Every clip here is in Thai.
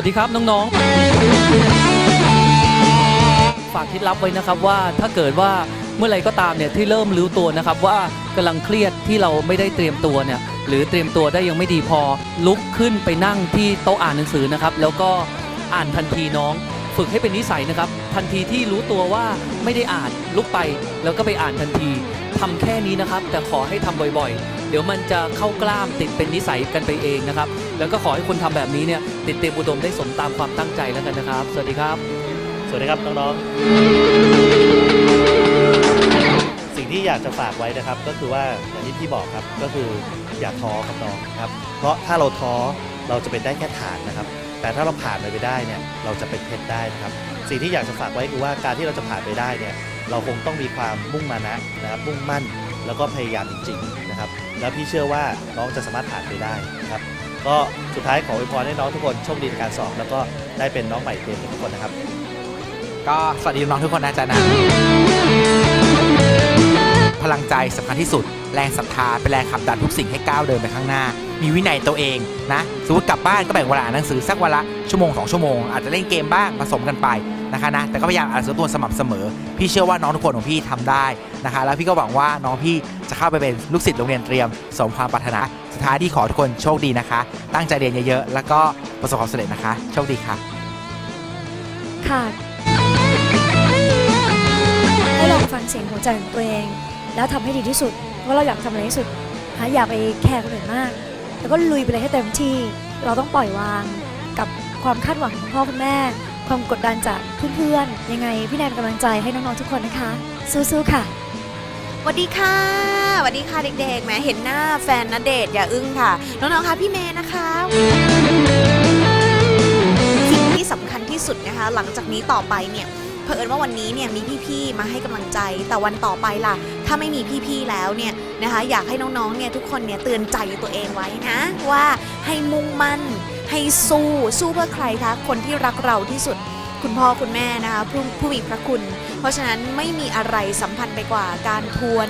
วัสดีครับน้องๆ ฝากเคล็ดลับไว้นะครับว่าถ้าเกิดว่าเมื่อไรก็ตามเนี่ยที่เริ่มรู้ตัวนะครับว่ากำลังเครียดที่เราไม่ได้เตรียมตัวเนี่ยหรือเตรียมตัวได้ยังไม่ดีพอ ลุกขึ้นไปนั่งที่โต๊ะอ่านหนังสือนะครับ แล้วก็อ่านทันทีน้อง ฝึกให้เป็นนิสัยนะครับ ทันทีที่รู้ตัวว่าไม่ได้อ่านลุกไปแล้วก็ไปอ่านทันที ทำแค่นี้นะครับ แต่ขอให้ทำบ่อยๆ เดี๋ยวมันจะเข้ากล้ามติดเป็นนิสัยกันไปเองนะครับ แล้วก็ขอให้คนทำแบบนี้เนี่ยติดเต็มอุดมได้สมตามความตั้งใจแล้วกันนะครับ สวัสดีครับ สวัสดีครับน้องๆสิ่งที่อยากจะฝากไว้นะครับ ก็คือว่าอย่างที่พี่บอกครับก็คืออย่าท้อครับน้องครับ เพราะถ้าเราท้อเราจะเป็นได้แค่ฐานนะครับ แต่ถ้าเราผ่านไปได้เนี่ยเราจะเป็นเพชรได้นะครับ สิ่งที่อยากจะฝากไว้คือว่าการที่เราจะผ่านไปได้เนี่ย เราคงต้องมีความมุ่งมานะนะครับมุ่งมั่นแล้วก็พยายามจริงๆนะครับ แล้วพี่เชื่อว่าน้องจะสามารถผ่านไปได้นะครับ ก็สุดท้ายขออวยพรให้น้องทุกคนโชคดีในการสอบแล้วก็ได้เป็นน้องใหม่เต็มทุกคนนะครับ ก็สวัสดีน้องทุกคนนะจ๊ะนะพลังใจสำคัญที่สุด แรงศรัทธาเป็นแรงขับดันทุกสิ่งให้ก้าวเดินไปข้างหน้า มีวินัยตัวเองนะสมมติกลับบ้านก็แบ่งเวลาอ่านหนังสือสักวันละชั่วโมงสองชั่วโมงอาจจะเล่นเกมบ้างผสมกันไปนะคะนะแต่ก็พยายามอ่านหนังสือตัวสม่ำเสมอ พี่เชื่อว่าน้องทุกคนของพี่ทำได้นะคะแล้วพี่ก็หวังว่าน้องพี่จะเข้าไปเป็นลูกศิษย์โรงเรียนเตรียมสมความปรารถนาสุดท้ายที่ขอทุกคนโชคดีนะคะ ตั้งใจเรียนเยอะๆแล้วก็ประสบความสำเร็จนะคะ โชคดีค่ะค่ะให้ลองฟังเสียงหัวใจของตัวเอง แล้วทำให้ดีที่สุดว่าเราอยากทำอะไรที่สุดหาอย่าไปแคร์คนอื่นมาก แล้วก็ลุยไปเลยให้เต็มที่ เราต้องปล่อยวางกับความคาดหวังของพ่อคุณแม่ ความกดดันจากเพื่อนๆ ยังไงพี่แนนกำลังใจให้น้องๆทุกคนนะคะ สู้ๆค่ะสวัสดีค่ะสวัสดีค่ะเด็กๆแหมเห็นหน้าแฟนนเดชอย่าอึ้งค่ะ น้องๆคะพี่เมย์นะคะสิ่งที่สำคัญที่สุดนะคะ หลังจากนี้ต่อไปเนี่ย เผอิญว่าวันนี้เนี่ยมีพี่ๆมาให้กำลังใจ แต่วันต่อไปล่ะ ถ้าไม่มีพี่ๆแล้วเนี่ยนะคะอยากให้น้องๆเนี่ยทุกคนเนี่ยเตือนใจตัวเองไว้นะ ว่าให้มุ่งมั่น ให้สู้สู้เพื่อใครคะคนที่รักเราที่สุดคุณพ่อคุณแม่นะคะผู้ผู้มีพระคุณ เพราะฉะนั้นไม่มีอะไรสัมพันธ์ไปกว่าการทวน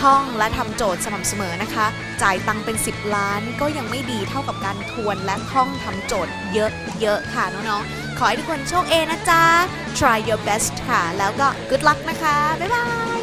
ท่องและทำโจทย์สม่ำเสมอนะคะ จ่ายตังเป็น 10 ล้านก็ยังไม่ดีเท่ากับการทวนและท่องทำโจทย์เยอะๆค่ะน้องๆ ขอให้ทุกคนโชคเอนะจ๊ะ try your best ค่ะ แล้วก็ good luck นะคะ บ๊ายบาย